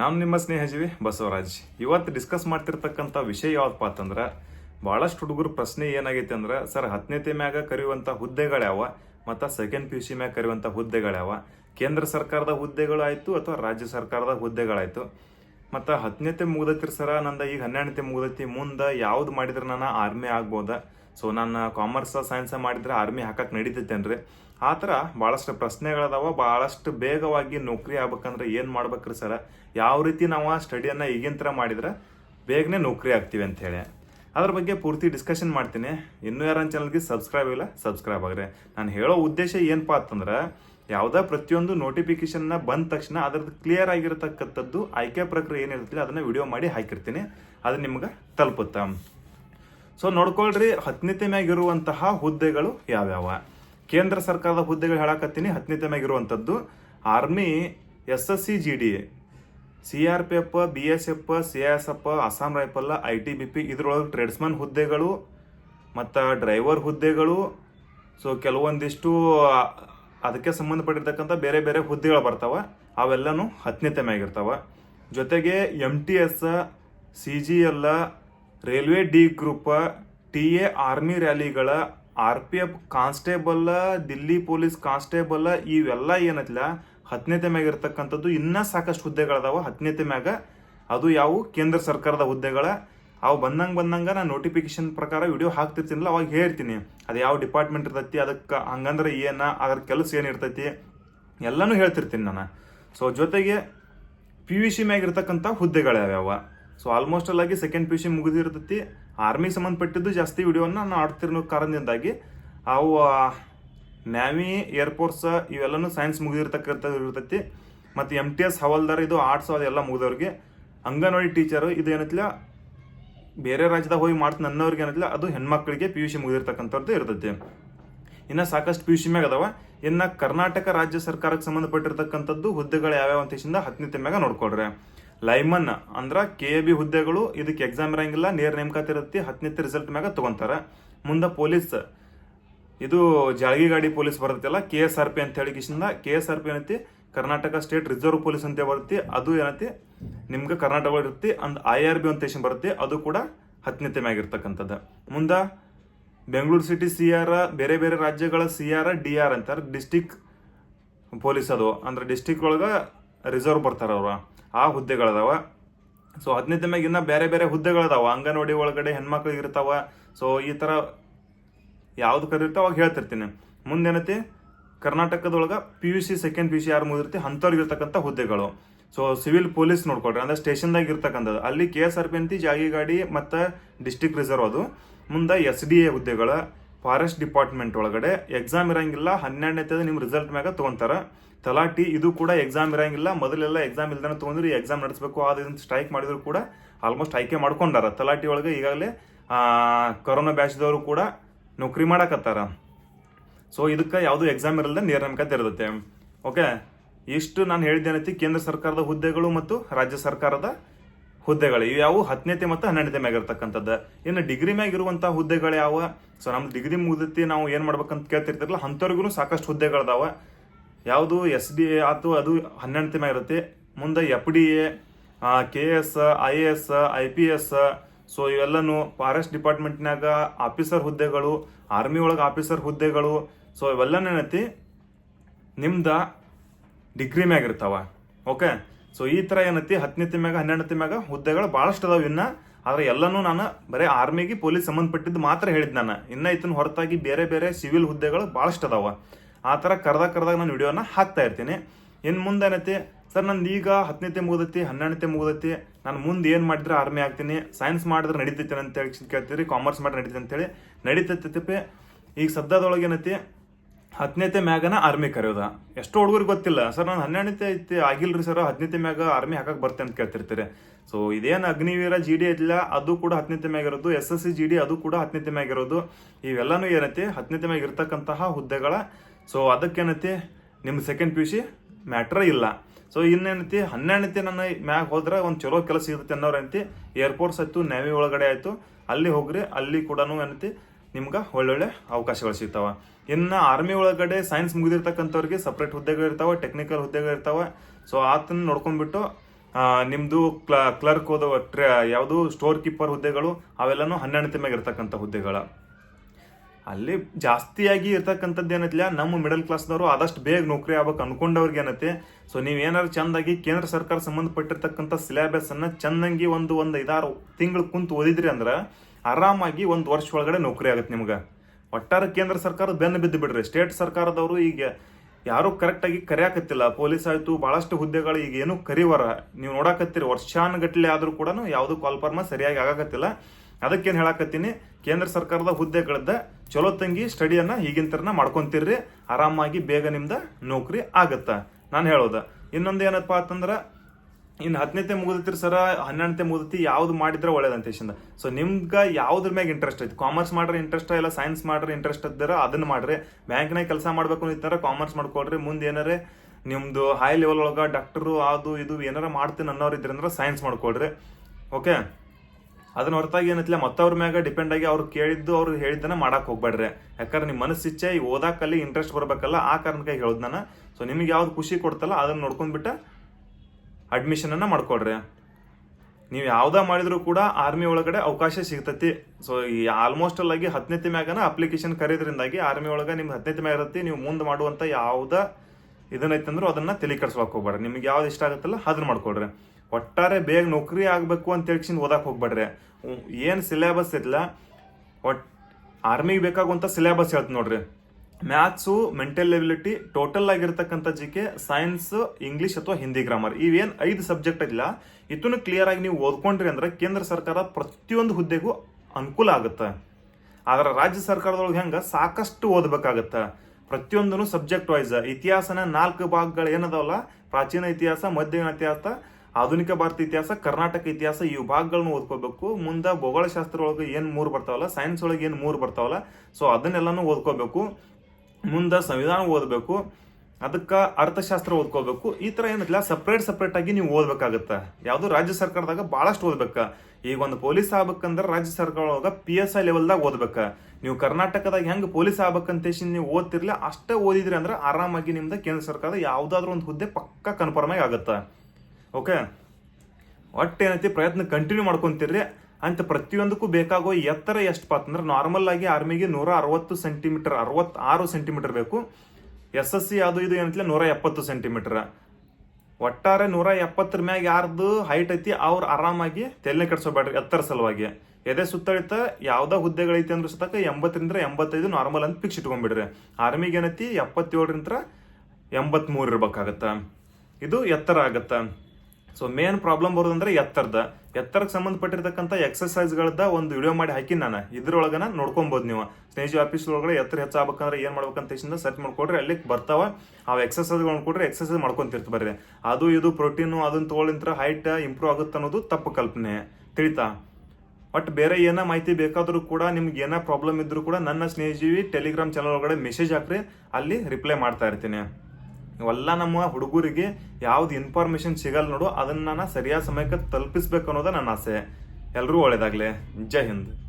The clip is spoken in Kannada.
ನಾನು ನಿಮ್ಮ ಸ್ನೇಹಜೀವಿ ಬಸವರಾಜ್. ಇವತ್ತು ಡಿಸ್ಕಸ್ ಮಾಡ್ತಿರ್ತಕ್ಕಂಥ ವಿಷಯ ಯಾವ್ದಪ್ಪ ಅಂತಂದ್ರೆ ಭಾಳಷ್ಟು ಹುಡುಗರು ಪ್ರಶ್ನೆ ಏನಾಗೈತೆ ಅಂದ್ರೆ, ಸರ್ ಹತ್ತನೇತೆ ಮ್ಯಾಗ ಕರೆಯುವಂಥ ಹುದ್ದೆಗಳ್ಯಾವ ಮತ್ತು ಸೆಕೆಂಡ್ ಪಿ ಯು ಸಿ ಮ್ಯಾಗ ಕರೆಯುವಂಥ ಹುದ್ದೆಗಳ್ಯಾವ ಕೇಂದ್ರ ಸರ್ಕಾರದ ಹುದ್ದೆಗಳು ಆಯಿತು ಅಥವಾ ರಾಜ್ಯ ಸರ್ಕಾರದ ಹುದ್ದೆಗಳಾಯಿತು ಮತ್ತು ಹತ್ತನೇತೆ ಮುಗ್ದತಿರ್ ಸರ, ನಂದು ಈಗ ಹನ್ನೆರಡನೇತೆ ಮುಗ್ದೈತಿ, ಮುಂದೆ ಯಾವ್ದು ಮಾಡಿದ್ರೆ ನಾನು ಆರ್ಮಿ ಆಗ್ಬೋದಾ? ಸೊ ನಾನು ಕಾಮರ್ಸ್ ಸೈನ್ಸ್ ಮಾಡಿದ್ರೆ ಆರ್ಮಿ ಹಾಕಕ್ಕೆ ನಡೀತೈತೇನ್ರಿ? ಆ ಥರ ಭಾಳಷ್ಟು ಪ್ರಶ್ನೆಗಳದಾವ, ಭಾಳಷ್ಟು ಬೇಗವಾಗಿ ನೌಕರಿ ಆಗ್ಬೇಕಂದ್ರೆ ಏನು ಮಾಡ್ಬೇಕ್ರಿ ಸರ? ಯಾವ ರೀತಿ ನಾವು ಸ್ಟಡಿಯನ್ನು ಈಗಿನ ಥರ ಮಾಡಿದ್ರೆ ಬೇಗನೆ ನೌಕರಿ ಆಗ್ತೀವಿ ಅಂಥೇಳಿ ಅದ್ರ ಬಗ್ಗೆ ಪೂರ್ತಿ ಡಿಸ್ಕಷನ್ ಮಾಡ್ತೀನಿ. ಇನ್ನೂ ಯಾರ ಚಾನಲ್ಗೆ ಸಬ್ಸ್ಕ್ರೈಬ್ ಇಲ್ಲ ಸಬ್ಸ್ಕ್ರೈಬ್ ಆಗ್ರೆ. ನಾನು ಹೇಳೋ ಉದ್ದೇಶ ಏನಪ್ಪಾ ಅಂತಂದ್ರೆ, ಯಾವುದೇ ಪ್ರತಿಯೊಂದು ನೋಟಿಫಿಕೇಶನ್ನ ಬಂದ ತಕ್ಷಣ ಅದ್ರದ್ದು ಕ್ಲಿಯರ್ ಆಗಿರತಕ್ಕಂಥದ್ದು ಆಯ್ಕೆ ಪ್ರಕ್ರಿಯೆ ಏನಿರ್ತಿಲ್ಲ ಅದನ್ನು ವಿಡಿಯೋ ಮಾಡಿ ಹಾಕಿರ್ತೀನಿ. ಅದು ನಿಮ್ಗೆ ತಲುಪುತ್ತೆ. ಸೊ ನೋಡ್ಕೊಳ್ರಿ ಹತ್ತನೇತೆ ಮ್ಯಾಗಿರುವಂತಹ ಹುದ್ದೆಗಳು ಯಾವ್ಯಾವ? ಕೇಂದ್ರ ಸರ್ಕಾರದ ಹುದ್ದೆಗಳು ಹೇಳಕತ್ತೀನಿ ಹತ್ತನೇತೆ ಮ್ಯಾಗಿರುವಂಥದ್ದು army S S C G D C R P F B S F C S F Assam rifle I T B P ಇದ್ರೊಳಗೆ ಟ್ರೇಡ್ಸ್ಮನ್ ಹುದ್ದೆಗಳು, ಮತ್ತು ಡ್ರೈವರ್ ಹುದ್ದೆಗಳು. ಸೊ ಕೆಲವೊಂದಿಷ್ಟು, ಅದಕ್ಕೆ ಸಂಬಂಧಪಟ್ಟಿರ್ತಕ್ಕಂಥ ಬೇರೆ ಬೇರೆ ಹುದ್ದೆಗಳು ಬರ್ತಾವೆ. ಅವೆಲ್ಲನೂ ಹತ್ತನೇತೆ ಮ್ಯಾಗಿರ್ತಾವ ಜೊತೆಗೆ M T S C G L railway D group, T A army ರ್ಯಾಲಿಗಳ, R P F constable, Delhi police constable ಇವೆಲ್ಲ ಏನೈತಿಲ್ಲ, ಹತ್ತನೇತೆ ಮ್ಯಾಗ ಇರ್ತಕ್ಕಂಥದ್ದು ಇನ್ನೂ ಸಾಕಷ್ಟು ಹುದ್ದೆಗಳದಾವ. ಹತ್ತನೇತೆ ಮ್ಯಾಗ ಅದು ಯಾವ? ಕೇಂದ್ರ ಸರ್ಕಾರದ ಹುದ್ದೆಗಳ. ಅವು ಬಂದಂಗೆ ಬಂದಂಗ ನಾನು ನೋಟಿಫಿಕೇಶನ್ ಪ್ರಕಾರ ವಿಡಿಯೋ ಹಾಕ್ತಿರ್ತೀನಲ್ಲ, ಅವಾಗ ಹೇಳ್ತೀನಿ. ಅದು ಯಾವ ಡಿಪಾರ್ಟ್ಮೆಂಟ್ ಇರ್ತೈತಿ, ಅದಕ್ಕೆ ಹಂಗಂದ್ರೆ ಏನ, ಅದ್ರ ಕೆಲಸ ಏನಿರ್ತೈತಿ ಎಲ್ಲನೂ ಹೇಳ್ತಿರ್ತೀನಿ ನಾನು. ಸೊ ಜೊತೆಗೆ ಪಿ ವಿ ಸಿ ಮ್ಯಾಗ ಇರ್ತಕ್ಕಂಥ ಹುದ್ದೆಗಳು ಯಾವ್ಯಾವ ಸೊ ಆಲ್ಮೋಸ್ಟ್ ಅಲ್ಲಾಗಿ ಸೆಕೆಂಡ್ ಪಿ ಯು ಸಿ ಮುಗಿದಿರ್ತೈತಿ. ಆರ್ಮಿಗೆ ಸಂಬಂಧಪಟ್ಟಿದ್ದು ಜಾಸ್ತಿ ವಿಡಿಯೋನ ನಾನು ಆಡ್ತಿರೋ ಕಾರಣದಿಂದಾಗಿ ಅವು ನ್ಯಾವಿ ಏರ್ಫೋರ್ಸ್ ಇವೆಲ್ಲನೂ ಸೈನ್ಸ್ ಮುಗಿದಿರ್ತಕ್ಕಂಥದ್ದು ಇರ್ತೈತಿ ಮತ್ತು ಎಂ ಟಿ ಎಸ್ ಹವಲ್ದಾರ್ ಇದು ಆರ್ಟ್ಸ್ ಅದೆಲ್ಲ ಮುಗಿದವ್ರಿಗೆ. ಅಂಗನವಾಡಿ ಟೀಚರು ಇದು ಏನತ್ತಿಲ್ಲ ಬೇರೆ ರಾಜ್ಯದಾಗ ಹೋಗಿ ಮಾಡ್ತೀನಿ ಅನ್ನೋರಿಗೆ ಏನತ್ಲ ಅದು ಹೆಣ್ಮಕ್ಳಿಗೆ ಪಿ ಯು ಸಿ ಮುಗಿದಿರ್ತಕ್ಕಂಥದ್ದು ಇರ್ತೈತಿ. ಇನ್ನು ಸಾಕಷ್ಟು ಪಿ ಯು ಸಿ ಮ್ಯಾಗ ಅದಾವ. ಇನ್ನು ಕರ್ನಾಟಕ ರಾಜ್ಯ ಸರ್ಕಾರಕ್ಕೆ ಸಂಬಂಧಪಟ್ಟಿರ್ತಕ್ಕಂಥದ್ದು ಹುದ್ದೆಗಳು ಯಾವ್ಯಾವ ಅಂತ ಹತ್ತನೇ ಮ್ಯಾಗ ನೋಡ್ಕೊಳ್ರಿ. ಲೈಮನ್ ಅಂದ್ರ ಕೆ ಎ ಬಿ ಹುದ್ದೆಗಳು ಇದಕ್ಕೆ ಎಕ್ಸಾಮ್ ಇರಂಗಿಲ್ಲ, ನೇರ ನೇಮಕಾತಿ ಇರುತ್ತೆ ಹತ್ತನೇ ರಿಸಲ್ಟ್ ಮ್ಯಾಗ ತಗೊಂತಾರ. ಮುಂದೆ ಪೊಲೀಸ್, ಇದು ಜಾಳಗಿ ಗಾಡಿ ಪೊಲೀಸ್ ಬರುತ್ತಲ್ಲ ಕೆ ಎಸ್ ಆರ್ ಪಿ ಅಂತ ಹೇಳಿ ಕಿಶಿಂದ, ಕೆ ಎಸ್ ಆರ್ ಪಿ ಏನೈತಿ, ಕರ್ನಾಟಕ ಸ್ಟೇಟ್ ರಿಸರ್ವ್ ಪೊಲೀಸ್ ಅಂತ ಬರುತ್ತೆ, ಅದು ಏನೈತಿ, ನಿಮ್ಗೆ ಕರ್ನಾಟಕ ಇರುತ್ತೆ, ಅಂದ್ ಐ ಆರ್ ಬಿ ಅಂತ ಬರುತ್ತೆ, ಅದು ಕೂಡ ಹತ್ತನೇತೆ ಮ್ಯಾಗಿರ್ತಕ್ಕಂಥದ್ದು ಮುಂದೆ ಬೆಂಗಳೂರು ಸಿಟಿ ಸಿ ಆರ್, ಬೇರೆ ಬೇರೆ ರಾಜ್ಯಗಳ ಸಿ ಆರ್, ಡಿ ಆರ್ ಅಂತಾರೆ ಡಿಸ್ಟಿಕ್ ಪೊಲೀಸ್ ಅದು, ಅಂದ್ರೆ ಡಿಸ್ಟಿಕ್ ಒಳಗೆ ರಿಸರ್ವ್ ಬರ್ತಾರೆ ಅವ್ರ ಆ ಹುದ್ದೆಗಳದಾವ. ಸೊ ಹದಿನೈದು ಮ್ಯಾಗ ಇನ್ನ ಬೇರೆ ಬೇರೆ ಹುದ್ದೆಗಳದಾವ. ಅಂಗನವಾಡಿ ಒಳಗಡೆ ಹೆಣ್ಮಕ್ಳಿಗೆ ಇರ್ತಾವ. ಸೊ ಈ ಥರ ಯಾವ್ದು ಕರಿರ್ತಾವ ಅವಾಗ ಹೇಳ್ತಿರ್ತೀನಿ. ಮುಂದೇನೈತಿ ಕರ್ನಾಟಕದೊಳಗೆ P U C second P U C ಯಾರು ಮುಗಿದಿರ್ತಿ ಅಂಥವ್ರಿಗೆ ಇರ್ತಕ್ಕಂಥ ಹುದ್ದೆಗಳು. ಸೊ ಸಿವಿಲ್ ಪೊಲೀಸ್ ನೋಡ್ಕೊಳ್ರಿ. ಅಂದ್ರೆ ಸ್ಟೇಷನ್ದಾಗ ಇರ್ತಕ್ಕಂಥದ್ದು. ಅಲ್ಲಿ ಕೆ ಎಸ್ ಆರ್ ಪಿ ಅಂತಿ, ಜಾಗಿ ಗಾಡಿ ಮತ್ತು ಡಿಸ್ಟಿಕ್ ರಿಸರ್ವ್ ಅದು. ಮುಂದೆ ಎಸ್ ಡಿ ಎ ಹುದ್ದೆಗಳ ಫಾರೆಸ್ಟ್ ಡಿಪಾರ್ಟ್ಮೆಂಟ್ ಒಳಗಡೆ. ಎಕ್ಸಾಮ್ ಇರಂಗಿಲ್ಲ. ಹನ್ನೆರಡನೇ ನಿಮ್ಮ ರಿಸಲ್ಟ್ ಮ್ಯಾಗ ತಗೊಂತಾರ. ತಲಾಟಿ, ಇದು ಕೂಡ ಎಕ್ಸಾಮ್ ಇರಂಗಿಲ್ಲ. ಮೊದಲೆಲ್ಲ ಎಕ್ಸಾಮ್ ಇಲ್ದಾನೆ ತೊಗೊಂಡ್ರಿ ಎಕ್ಸಾಮ್ ನಡೆಸಬೇಕು. ಅದನ್ನ ಸ್ಟ್ರೈಕ್ ಮಾಡಿದ್ರು ಕೂಡ ಆಲ್ಮೋಸ್ಟ್ ಆಯ್ಕೆ ಮಾಡ್ಕೊಂಡಾರ. ತಲಾಟಿ ಒಳಗೆ ಈಗಾಗಲೇ ಕೊರೋನಾ ಬ್ಯಾಚ್ದವರು ಕೂಡ ನೌಕರಿ ಮಾಡಕತ್ತಾರ. ಸೊ ಇದಕ್ಕೆ ಯಾವುದು ಎಕ್ಸಾಮ್ ಇರಲ್ದೆ ನೇರ ನೇಮಕಾತಿ ಇರುತ್ತೆ. ಓಕೆ ಇಷ್ಟು ನಾನು ಹೇಳಿದ್ದೇನೈತಿ ಕೇಂದ್ರ ಸರ್ಕಾರದ ಹುದ್ದೆಗಳು ಮತ್ತು ರಾಜ್ಯ ಸರ್ಕಾರದ ಹುದ್ದೆಗಳು. ಇವು ಯಾವ ಹತ್ತನೇತೆ ಮತ್ತು ಹನ್ನೆರಡನೇ ಮ್ಯಾಗ ಇರ್ತಕ್ಕಂಥದ್ದು. ಇನ್ನು ಡಿಗ್ರಿ ಮ್ಯಾಗ ಇರುವಂಥ ಹುದ್ದೆಗಳು ಯಾವ? ಸೊ ನಮ್ಮ ಡಿಗ್ರಿ ಮುಗಿದತ್ತಿ ನಾವು ಏನು ಮಾಡ್ಬೇಕಂತ ಕೇಳ್ತಿರ್ತಿರಲ್ಲ ಅಂಥವ್ರಿಗೂ ಸಾಕಷ್ಟು ಹುದ್ದೆಗಳದಾವ. ಯಾವುದು ಎಸ್ ಡಿ ಎ ಆತು ಅದು ಹನ್ನೆರಡು ತಿಮ್ಮ ಇರುತ್ತೆ. ಮುಂದೆ F D A K S, I A S, I P S so ಇವೆಲ್ಲನು forest ಡಿಪಾರ್ಟ್ಮೆಂಟ್ನಾಗ ಆಫೀಸರ್ ಹುದ್ದೆಗಳು, ಆರ್ಮಿ ಒಳಗೆ ಆಫೀಸರ್ ಹುದ್ದೆಗಳು ಸೊ ಇವೆಲ್ಲನೂ ಏನೈತಿ, ನಿಮ್ದ ಡಿಗ್ರಿ ಮ್ಯಾಗ ಇರ್ತಾವ. ಓಕೆ ಸೊ ಈ ಥರ ಏನೈತಿ, ಹತ್ತನೇ ಮ್ಯಾಗ ಹನ್ನೆರಡನೇ ಮ್ಯಾಗ ಹುದ್ದೆಗಳು ಭಾಳಷ್ಟು ಅದಾವ ಇನ್ನ. ಆದ್ರೆ ಎಲ್ಲನೂ ನಾನು ಬರೀ ಆರ್ಮಿಗೆ ಪೊಲೀಸ್ ಸಂಬಂಧಪಟ್ಟಿದ್ದು ಮಾತ್ರ ಹೇಳಿದ್ ನಾನು. ಇನ್ನ ಇದನ್ನ ಹೊರತಾಗಿ ಬೇರೆ ಬೇರೆ ಸಿವಿಲ್ ಹುದ್ದೆಗಳು ಭಾಳಷ್ಟು ಅದಾವ. ಆ ಥರ ಕರ್ದಾಗ ಕರ್ದಾಗ ನಾನು ವಿಡಿಯೋನ ಹಾಕ್ತಾ ಇರ್ತೀನಿ. ಇನ್ನು ಮುಂದೆ ಏನೈತಿ? ಸರ್, ನಂದು ಈಗ ಹತ್ತನೇತೆ ಮುಗಿದೈತಿ ಹನ್ನೆರಡನೇ ಮುಗಿದೈತಿ. ನಾನು ಮುಂದೆ ಏನು ಮಾಡಿದ್ರೆ ಆರ್ಮಿ ಆಗ್ತೀನಿ. ಸೈನ್ಸ್ ಮಾಡಿದ್ರೆ ನಡೀತೈತೆ ಅಂತ ಹೇಳಿ ಕೇಳ್ತೀರಿ. ಕಾಮರ್ಸ್ ಮಾಡಿ ನಡೀತೈತೆ ಅಂತೇಳಿ ನಡೀತೈತೆ ಈಗ ಸದ್ಯದೊಳಗೆ ಏನೈತಿ? ಹತ್ತನೇತೆ ಮ್ಯಾಗನ ಆರ್ಮಿ ಕರೆಯೋದ. ಎಷ್ಟೋ ಹುಡುಗರಿಗೆ ಗೊತ್ತಿಲ್ಲ. ಸರ್, ನಾನು ಹನ್ನೆರಡನೇ ಐತಿ, ಆಗಿಲ್ರಿ ಸರ್. ಹದಿನೈತೆ ಮ್ಯಾಗ ಆರ್ಮಿ ಹಾಕಕ್ಕೆ ಬರ್ತೇನೆ ಅಂತ ಕೇಳ್ತಿರ್ತೀರಿ. ಸೊ ಇದೇನು ಅಗ್ನಿವೀರ ಜಿ ಡಿ ಇಲ್ಲ, ಅದು ಕೂಡ ಹತ್ತನೇತೆ ಮ್ಯಾಗ ಇರೋದು. S S C G D ಅದು ಕೂಡ ಹತ್ತನೇತೆ ಮ್ಯಾಗ ಇರೋದು. ಇವೆಲ್ಲನೂ ಏನೈತಿ? ಹತ್ತನೇತೆ ಮ್ಯಾಗ ಇರ್ತಕ್ಕಂತಹ ಹುದ್ದೆಗಳ ಸೊ ಅದಕ್ಕೇನೈತಿ? ನಿಮ್ಮ ಸೆಕೆಂಡ್ ಪಿ ಯು ಸಿ ಮ್ಯಾಟ್ರೇ ಇಲ್ಲ. ಸೊ ಇನ್ನೇನೈತಿ? ಹನ್ನೆರಡನೇತಿ ನನ್ನ ಮ್ಯಾಗ ಹೋದ್ರೆ ಒಂದು ಚಲೋ ಕೆಲಸ ಸಿಗುತ್ತೆ ಅನ್ನೋರು ಏನೈತಿ? ಏರ್ಪೋರ್ಟ್ಸ್ ಆಯಿತು ನ್ಯಾವಿ ಒಳಗಡೆ ಆಯಿತು. ಅಲ್ಲಿ ಹೋಗ್ರಿ, ಅಲ್ಲಿ ಕೂಡ ಏನೈತಿ? ನಿಮ್ಗೆ ಒಳ್ಳೊಳ್ಳೆ ಅವಕಾಶಗಳು ಸಿಗ್ತಾವೆ. ಇನ್ನು ಆರ್ಮಿ ಒಳಗಡೆ ಸೈನ್ಸ್ ಮುಗಿದಿರ್ತಕ್ಕಂಥವ್ರಿಗೆ ಸಪ್ರೇಟ್ ಹುದ್ದೆಗಳು ಇರ್ತಾವೆ ಟೆಕ್ನಿಕಲ್ ಹುದ್ದೆಗಳು ಇರ್ತಾವೆ. ಸೊ ಆತನ ನೋಡ್ಕೊಂಡ್ಬಿಟ್ಟು ನಿಮ್ಮದು ಕ್ಲ ಕ್ಲರ್ಕ್ ಹೋದ ಯಾವುದು ಸ್ಟೋರ್ ಕೀಪರ್ ಹುದ್ದೆಗಳು, ಅವೆಲ್ಲನೂ ಹನ್ನೆರಡನೇ ಮ್ಯಾಗ ಇರ್ತಕ್ಕಂಥ ಹುದ್ದೆಗಳ. ಅಲ್ಲಿ ಜಾಸ್ತಿಯಾಗಿ ಇರ್ತಕ್ಕಂಥದ್ದು ಏನೈತಿಲ್ಲ ನಮ್ಮ ಮಿಡಲ್ ಕ್ಲಾಸ್ನವರು ಆದಷ್ಟು ಬೇಗ ನೌಕರಿ ಆಗ್ಬೇಕು ಅನ್ಕೊಂಡವ್ರಿಗೆ ಏನೈತೆ. ಸೊ ನೀವು ಏನಾದ್ರು ಚಂದಾಗಿ ಕೇಂದ್ರ ಸರ್ಕಾರ ಸಂಬಂಧಪಟ್ಟಿರ್ತಕ್ಕಂಥ ಸಿಲೆಬಸ್ ಅನ್ನ ಚಂದಂಗಿ ಒಂದು ಒಂದು ಐದಾರು ತಿಂಗಳು ಕುಂತು ಓದಿದ್ರಿ ಅಂದ್ರೆ ಆರಾಮಾಗಿ ಒಂದು ವರ್ಷ ಒಳಗಡೆ ನೌಕರಿ ಆಗುತ್ತೆ ನಿಮ್ಗೆ. ಒಟ್ಟಾರೆ ಕೇಂದ್ರ ಸರ್ಕಾರ ಬೆನ್ನು ಬಿದ್ದು ಬಿಡ್ರಿ. ಸ್ಟೇಟ್ ಸರ್ಕಾರದವರು ಈಗ ಯಾರು ಕರೆಕ್ಟಾಗಿ ಕರೆಯಾಕತ್ತಿಲ್ಲ. ಪೊಲೀಸ್ ಆಯ್ತು, ಬಹಳಷ್ಟು ಹುದ್ದೆಗಳು ಈಗ ಏನು ಕರಿವರ. ನೀವು ನೋಡಾಕತ್ತೀರಿ, ವರ್ಷಾನುಗಟ್ಲೆ ಆದರೂ ಕೂಡ ಯಾವುದೂ ಕಾಲ್ಫಾರ್ಮ ಸರಿಯಾಗಿ ಆಗಾಕತ್ತಿಲ್ಲ. ಅದಕ್ಕೇನು ಹೇಳಾಕತ್ತೀನಿ? ಕೇಂದ್ರ ಸರ್ಕಾರದ ಹುದ್ದೆಗಳದ್ದ ಚಲೋ ತಂಗಿ ಸ್ಟಡಿಯನ್ನು ಈಗಿನ ಥರನ ಮಾಡ್ಕೊಂತೀರ್ರಿ, ಆರಾಮಾಗಿ ಬೇಗ ನಿಮ್ದು ನೌಕರಿ ಆಗತ್ತ. ನಾನು ಹೇಳೋದ, ಇನ್ನೊಂದು ಏನಪ್ಪ ಅಂತಂದ್ರೆ ಇನ್ನು ಹತ್ತನೇತೆ ಮುಗಿದತ್ರಿ ಸರ, ಹನ್ನೆರಡನೇ ಮುಗಿದತಿ, ಯಾವ್ದು ಮಾಡಿದ್ರೆ ಒಳ್ಳೇದಂತ ಇಷ್ಟ ಸೊ ನಿಮ್ಗೆ ಯಾವ್ದ್ರ ಮ್ಯಾಗ ಇಂಟ್ರೆಸ್ಟ್ ಐತಿ? ಕಾಮರ್ಸ್ ಮಾಡ್ರಿ ಇಂಟ್ರೆಸ್ಟ್ ಇಲ್ಲ ಸೈನ್ಸ್ ಮಾಡ್ರಿ ಇಂಟ್ರೆಸ್ಟ್ ಇದ್ದಾರ ಅದನ್ನ ಮಾಡ್ರಿ. ಬ್ಯಾಂಕ್ನಾಗ ಕೆಲಸ ಮಾಡಬೇಕು ಅಂತಾರ ಕಾಮರ್ಸ್ ಮಾಡ್ಕೊಳ್ರಿ. ಮುಂದೆ ಏನಾರೇ ನಿಮ್ಮದು ಹೈ ಲೆವೆಲ್ ಒಳಗ ಡಾಕ್ಟರು ಅದು ಇದು ಏನಾರ ಮಾಡ್ತೀನಿ ಅನ್ನೋರು ಇದ್ರಂದ್ರೆ ಸೈನ್ಸ್ ಮಾಡ್ಕೊಳ್ರಿ. ಓಕೆ ಅದನ್ನ ಹೊರತಾಗಿ ಏನತ್ಲೆ ಮತ್ತವ್ರ ಮ್ಯಾಗ ಡಿಪೆಂಡ್ ಆಗಿ ಅವ್ರು ಕೇಳಿದ್ದು, ಅವ್ರು ಹೇಳಿದ್ದನ್ನ ಮಾಡಕ್ ಹೋಗ್ಬೇಡ್ರಿ. ಯಾಕಂದ್ರೆ ನಿಮ್ಮ ಮನಸ್ಸಿಚ್ಛೆ ಈ ಓದಾಕಲ್ಲಿ ಇಂಟ್ರೆಸ್ಟ್ ಬರ್ಬೇಕಲ್ಲ, ಆ ಕಾರಣಕ್ಕಾಗಿ ಹೇಳೋದು ನಾನು. ಸೊ ನಿಮಗೆ ಯಾವ್ದು ಖುಷಿ ಕೊಡ್ತಲ್ಲ, ಅದನ್ನ ನೋಡ್ಕೊಂಡ್ಬಿಟ್ಟು ಅಡ್ಮಿಷನ್ ಅನ್ನ ಮಾಡ್ಕೊಳ್ರಿ. ನೀವು ಯಾವ್ದ ಮಾಡಿದ್ರು ಕೂಡ ಆರ್ಮಿ ಒಳಗಡೆ ಅವಕಾಶ ಸಿಗ್ತತಿ. ಸೊ ಈ ಆಲ್ಮೋಸ್ಟ್ ಆಗಿ ಹತ್ತನೇತಿ ಮ್ಯಾಗನ ಅಪ್ಲಿಕೇಶನ್ ಕರೆಯೋದ್ರಿಂದಾಗಿ ಆರ್ಮಿ ಒಳಗ ನಿಮ್ಗೆ ಹತ್ತನೇತಿ ಮ್ಯಾಗ ಇರತ್ತಿ, ನೀವು ಮುಂದೆ ಮಾಡುವಂತ ಯಾವ್ದ ಇದನ್ನೈತಂದ್ರೂ ಅದನ್ನ ತಲೆ ಕೆಡ್ಸ್ಕೊಕ್ ಹೋಗ್ಬೇಡ್ರಿ. ನಿಮ್ಗೆ ಯಾವ್ದು ಇಷ್ಟ ಆಗುತ್ತಲ್ಲ, ಅದನ್ನ ಮಾಡ್ಕೊಳ್ರಿ. ಒಟ್ಟಾರೆ ಬೇಗ ನೌಕರಿ ಆಗಬೇಕು ಅಂತ ಹೇಳ್ಕೊಂಡು ಓದಕ್ಕೆ ಹೋಗ್ಬೇಡ್ರಿ. ಏನು ಸಿಲೆಬಸ್ ಇಲ್ಲ ಒಟ್ ಆರ್ಮಿಗೆ ಬೇಕಾಗುವಂಥ ಸಿಲೆಬಸ್ ಹೇಳ್ತೀನಿ ನೋಡ್ರಿ. ಮ್ಯಾಥ್ಸು ಮೆಂಟಲ್ ಎಬಿಲಿಟಿ ಟೋಟಲ್ ಆಗಿರ್ತಕ್ಕಂಥ ಜಿ ಕೆ ಸೈನ್ಸ್ ಇಂಗ್ಲಿಷ್ ಅಥವಾ ಹಿಂದಿ ಗ್ರಾಮರ್ ಇವೇನು ಐದು ಸಬ್ಜೆಕ್ಟ್ ಇಲ್ಲ ಇದನ್ನು ಕ್ಲಿಯರ್ ಆಗಿ ನೀವು ಓದ್ಕೊಂಡ್ರಿ ಅಂದ್ರೆ ಕೇಂದ್ರ ಸರ್ಕಾರ ಪ್ರತಿಯೊಂದು ಹುದ್ದೆಗೂ ಅನುಕೂಲ ಆಗುತ್ತೆ. ಆದ್ರೆ ರಾಜ್ಯ ಸರ್ಕಾರದೊಳಗೆ ಹೆಂಗ ಸಾಕಷ್ಟು ಓದಬೇಕಾಗತ್ತೆ. ಪ್ರತಿಯೊಂದನ್ನು ಸಬ್ಜೆಕ್ಟ್ ವೈಸ್ ಇತಿಹಾಸನ ನಾಲ್ಕು ಭಾಗಗಳು ಏನದವಲ್ಲ? ಪ್ರಾಚೀನ ಇತಿಹಾಸ, ಮಧ್ಯಮ ಇತಿಹಾಸ ಆಧುನಿಕ ಭಾರತ ಇತಿಹಾಸ, ಕರ್ನಾಟಕ ಇತಿಹಾಸ ಈ ವಿಭಾಗಗಳನ್ನು ಓದ್ಕೋಬೇಕು. ಮುಂದೆ ಭೂಗೋಳಶಾಸ್ತ್ರ ಒಳಗೆ ಏನು ಮೂರು ಬರ್ತಾವಲ್ಲ ಸೈನ್ಸ್ ಒಳಗೆ ಏನು ಮೂರು ಬರ್ತಾವಲ್ಲ ಸೊ ಅದನ್ನೆಲ್ಲಾನು ಓದ್ಕೋಬೇಕು. ಮುಂದೆ ಸಂವಿಧಾನ ಓದಬೇಕು, ಅದಕ್ಕೆ ಅರ್ಥಶಾಸ್ತ್ರ ಓದ್ಕೋಬೇಕು. ಈ ತರ ಏನಿಲ್ಲ ಸಪ್ರೇಟ್ ಸಪ್ರೇಟ್ ಆಗಿ ನೀವು ಓದ್ಬೇಕಾಗತ್ತೆ. ಯಾವುದು ರಾಜ್ಯ ಸರ್ಕಾರದಾಗ ಬಹಳಷ್ಟು ಓದ್ಬೇಕು. ಈಗ ಒಂದು ಪೊಲೀಸ್ ಆಗ್ಬೇಕಂದ್ರೆ ರಾಜ್ಯ ಸರ್ಕಾರ ಒಳಗ ಪಿ ಎಸ್ ಐ ಲೆವೆಲ್ದಾಗ ಓದ್ಬೇಕು. ನೀವು ಕರ್ನಾಟಕದಾಗ ಹೆಂಗ್ ಪೊಲೀಸ್ ಆಗ್ಬೇಕಂತ ನೀವು ಓದ್ತಿರ್ಲಿ, ಅಷ್ಟೇ ಓದಿದ್ರಿ ಅಂದ್ರೆ ಆರಾಮಾಗಿ ನಿಮ್ದು ಕೇಂದ್ರ ಸರ್ಕಾರದ ಯಾವುದಾದ್ರೂ ಒಂದು ಹುದ್ದೆ ಪಕ್ಕ ಕನ್ಫರ್ಮ್ ಆಗಿ ಆಗತ್ತ. ಓಕೆ ಒಟ್ಟು ಏನೈತಿ? ಪ್ರಯತ್ನ ಕಂಟಿನ್ಯೂ ಮಾಡ್ಕೊಂತೀರಿ. ಅಂತ ಪ್ರತಿಯೊಂದಕ್ಕೂ ಬೇಕಾಗೋ ಎತ್ತರ ಎಷ್ಟಪ್ಪ ಅಂತಂದ್ರೆ ನಾರ್ಮಲ್ ಆಗಿ ಆರ್ಮಿಗೆ ನೂರ ಅರವತ್ತು ಸೆಂಟಿಮೀಟರ್ ಅರವತ್ತಾರು ಸೆಂಟಿಮೀಟರ್ ಬೇಕು. ಎಸ್ ಎಸ್ ಸಿ ಅದು ಇದು ಏನಂತಲೇ ನೂರ ಎಪ್ಪತ್ತು ಸೆಂಟಿಮೀಟರ್ ಒಟ್ಟಾರೆ ನೂರ ಎಪ್ಪತ್ತರ ಮ್ಯಾಗ ಯಾರ್ದು ಹೈಟ್ ಐತಿ, ಅವ್ರು ಆರಾಮಾಗಿ ತೆಲೆ ಕೆಡ್ಸೋಬೇಡ್ರಿ ಎತ್ತರ ಸಲುವಾಗಿ. ಎದೆ ಸುತ್ತಳಿತ ಯಾವ್ದ ಹುದ್ದೆಗಳೈತಿ ಅಂದ್ರೆ ಸತಕ ಎಂಬತ್ತರಿಂದ ಎಂಬತ್ತೈದು ನಾರ್ಮಲ್ ಅಂತ ಫಿಕ್ಸ್ ಇಟ್ಕೊಂಡ್ಬಿಡ್ರಿ. ಆರ್ಮಿಗೆ ಏನೈತಿ? ಎಪ್ಪತ್ತೇಳರಿಂದ ಎಂಬತ್ಮೂರು ಇರ್ಬೇಕಾಗತ್ತ. ಇದು ಎತ್ತರ ಆಗತ್ತ. ಸೊ ಮೇನ್ ಪ್ರಾಬ್ಲಮ್ ಬರೋದಂದ್ರೆ ಎತ್ತರದ. ಎತ್ತರಕ್ಕೆ ಸಂಬಂಧಪಟ್ಟಿರ್ತಕ್ಕಂಥ ಎಕ್ಸಸೈಸ್ಗಳದ ಒಂದು ವಿಡಿಯೋ ಮಾಡಿ ಹಾಕಿ ನಾನು. ಇದ್ರೊಳಗನ ನೋಡ್ಕೊಬೋದು ನೀವು. ಸ್ನೇಜಿ ಆಫೀಸ್ ಒಳಗಡೆ ಎತ್ತರ ಹೆಚ್ಚಾಗಬೇಕಂದ್ರೆ ಏನ್ ಮಾಡ್ಬೇಕಂತ ಹೆಚ್ಚಿಂದ ಸರ್ಚ್ ಮಾಡ್ಕೊಡ್ರಿ, ಅಲ್ಲಿ ಬರ್ತಾವ. ಆ ಎಕ್ಸರ್ಸೈಸ್ಗಳನ್ನ ಕೊಡ್ರಿ ಎಕ್ಸರ್ಸೈಸ್ ಮಾಡ್ಕೊಂತಿರ್ತ ಬರ್ರಿ. ಅದು ಇದು ಪ್ರೋಟೀನು ಅದನ್ನ ತಗೊಳ್ಳಿಂತ್ರ ಹೈಟ್ ಇಂಪ್ರೂವ್ ಆಗುತ್ತೆ ಅನ್ನೋದು ತಪ್ಪು ಕಲ್ಪನೆ. ತಿಳಿತಾ? ಬಟ್ ಬೇರೆ ಏನ ಮಾಹಿತಿ ಬೇಕಾದರೂ ಕೂಡ ನಿಮ್ಗೆ ಏನ ಪ್ರಾಬ್ಲಮ್ ಇದ್ದರೂ ಕೂಡ ನನ್ನ ಸ್ನೇಹಿಜೀವಿ ಟೆಲಿಗ್ರಾಮ್ ಚಾನಲ್ ಒಳಗಡೆ ಮೆಸೇಜ್ ಹಾಕ್ರಿ. ಅಲ್ಲಿ ರಿಪ್ಲೈ ಮಾಡ್ತಾ ಇರ್ತೀನಿ. ಇವೆಲ್ಲ ನಮ್ಮ ಹುಡುಗರಿಗೆ ಯಾವ್ದು ಇನ್ಫಾರ್ಮೇಶನ್ ಸಿಗಲ್ಲ ನೋಡು, ಅದನ್ನ ನಾನು ಸರಿಯಾದ ಸಮಯಕ್ಕೆ ತಲುಪಿಸ್ಬೇಕು ಅನ್ನೋದ ನನ್ನ ಆಸೆ. ಎಲ್ಲರೂ ಒಳ್ಳೇದಾಗಲಿ. ಜೈ ಹಿಂದ್.